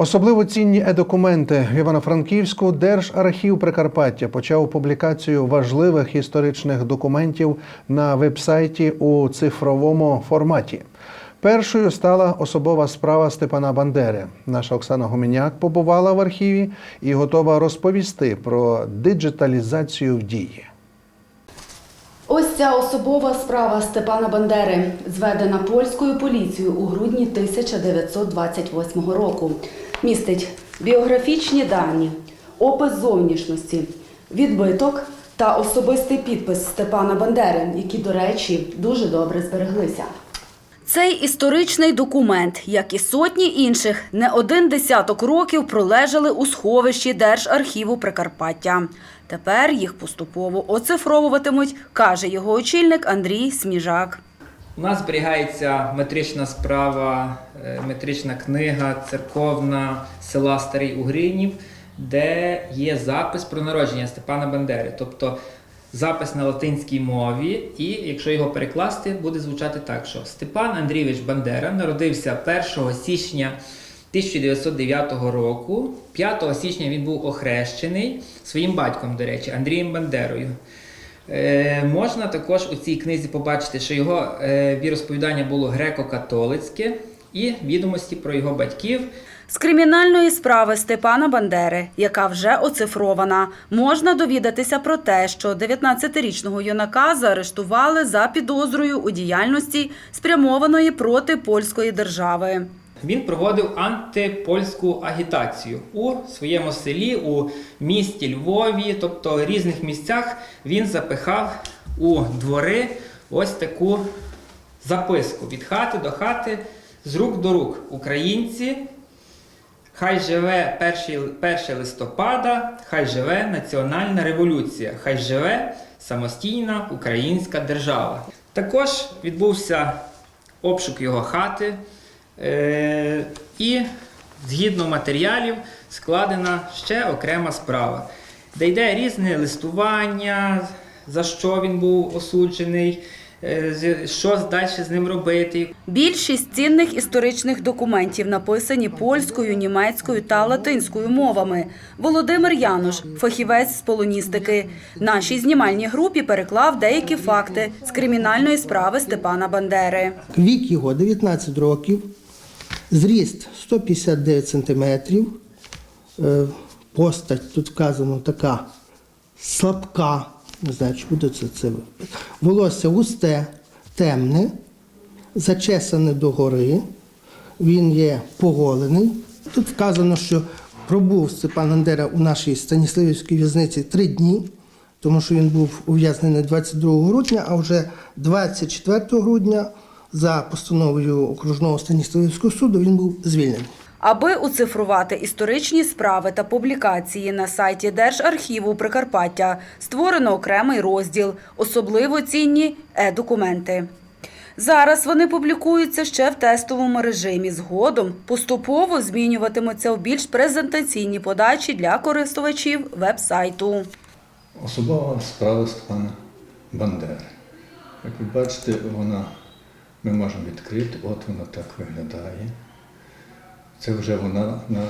Особливо цінні е-документи в Івано-Франківську Держархів Прикарпаття почав публікацію важливих історичних документів на вебсайті у цифровому форматі. Першою стала особова справа Степана Бандери. Наша Оксана Гуменяк побувала в архіві і готова розповісти про диджиталізацію в дії. Ось ця особова справа Степана Бандери, зведена польською поліцією у грудні 1928 року. Містить біографічні дані, опис зовнішності, відбиток та особистий підпис Степана Бандери, які, до речі, дуже добре збереглися. Цей історичний документ, як і сотні інших, не один десяток років пролежали у сховищі Держархіву Прикарпаття. Тепер їх поступово оцифровуватимуть, каже його очільник Андрій Сміжак. У нас зберігається метрична справа, е, метрична книга церковна села Старий Угринів, де є запис про народження Степана Бандери. Тобто запис на латинській мові, і якщо його перекласти, буде звучати так, що Степан Андрійович Бандера народився 1 січня 1909 року. 5 січня він був охрещений своїм батьком, до речі, Андрієм Бандерою. Е, можна також у цій книзі побачити, що його е, віросповідання було греко-католицьке і відомості про його батьків. З кримінальної справи Степана Бандери, яка вже оцифрована, можна довідатися про те, що 19-річного юнака заарештували за підозрою у діяльності, спрямованої проти польської держави. Він проводив антипольську агітацію у своєму селі, у місті Львові, тобто в різних місцях він запихав у двори ось таку записку від хати до хати, з рук до рук. Українці, хай живе 1, 1 листопада, хай живе національна революція, хай живе самостійна українська держава. Також відбувся обшук його хати. Е, і згідно матеріалів складена ще окрема справа, де йде різне листування, за що він був осуджений, е, що далі з ним робити. Більшість цінних історичних документів написані польською, німецькою та латинською мовами. Володимир Януш, фахівець з полоністики, нашій знімальній групі переклав деякі факти з кримінальної справи Степана Бандери. Вік його 19 років, зріст 159 сантиметрів, е, постать тут вказано така слабка, не знаю, чи буде це це. Волосся густе, темне, зачесане догори, він є поголений. Тут вказано, що пробув Степан Андера у нашій Станіславівській в'язниці три дні, тому що він був ув'язнений 22 грудня, а вже 24 грудня за постановою окружного Станіславівського суду він був звільнений. Аби уцифрувати історичні справи та публікації на сайті Держархіву Прикарпаття, створено окремий розділ особливо цінні е-документи. Зараз вони публікуються ще в тестовому режимі. Згодом поступово змінюватимуться в більш презентаційні подачі для користувачів веб-сайту. Особова справа Степана Бандери. Як ви бачите, вона, ми можемо відкрити, от вона так виглядає. Це вже вона на,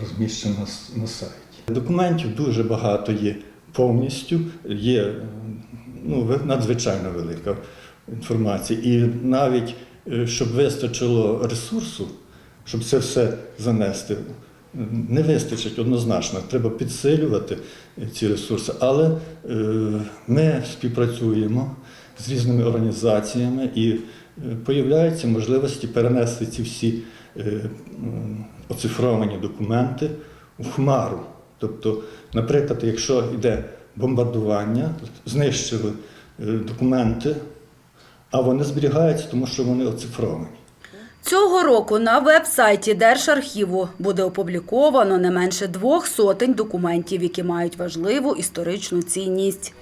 розміщена на сайті. Документів дуже багато є повністю, є ну, надзвичайно велика інформація. І навіть е, щоб вистачило ресурсу, щоб це все занести, не вистачить однозначно. Треба підсилювати ці ресурси. Але е, ми співпрацюємо з різними організаціями і появляються можливості перенести ці всі е, оцифровані документи у хмару. Тобто, наприклад, якщо йде бомбардування, знищили е, документи, а вони зберігаються, тому що вони оцифровані. Цього року на веб-сайті Держархіву буде опубліковано не менше двох сотень документів, які мають важливу історичну цінність.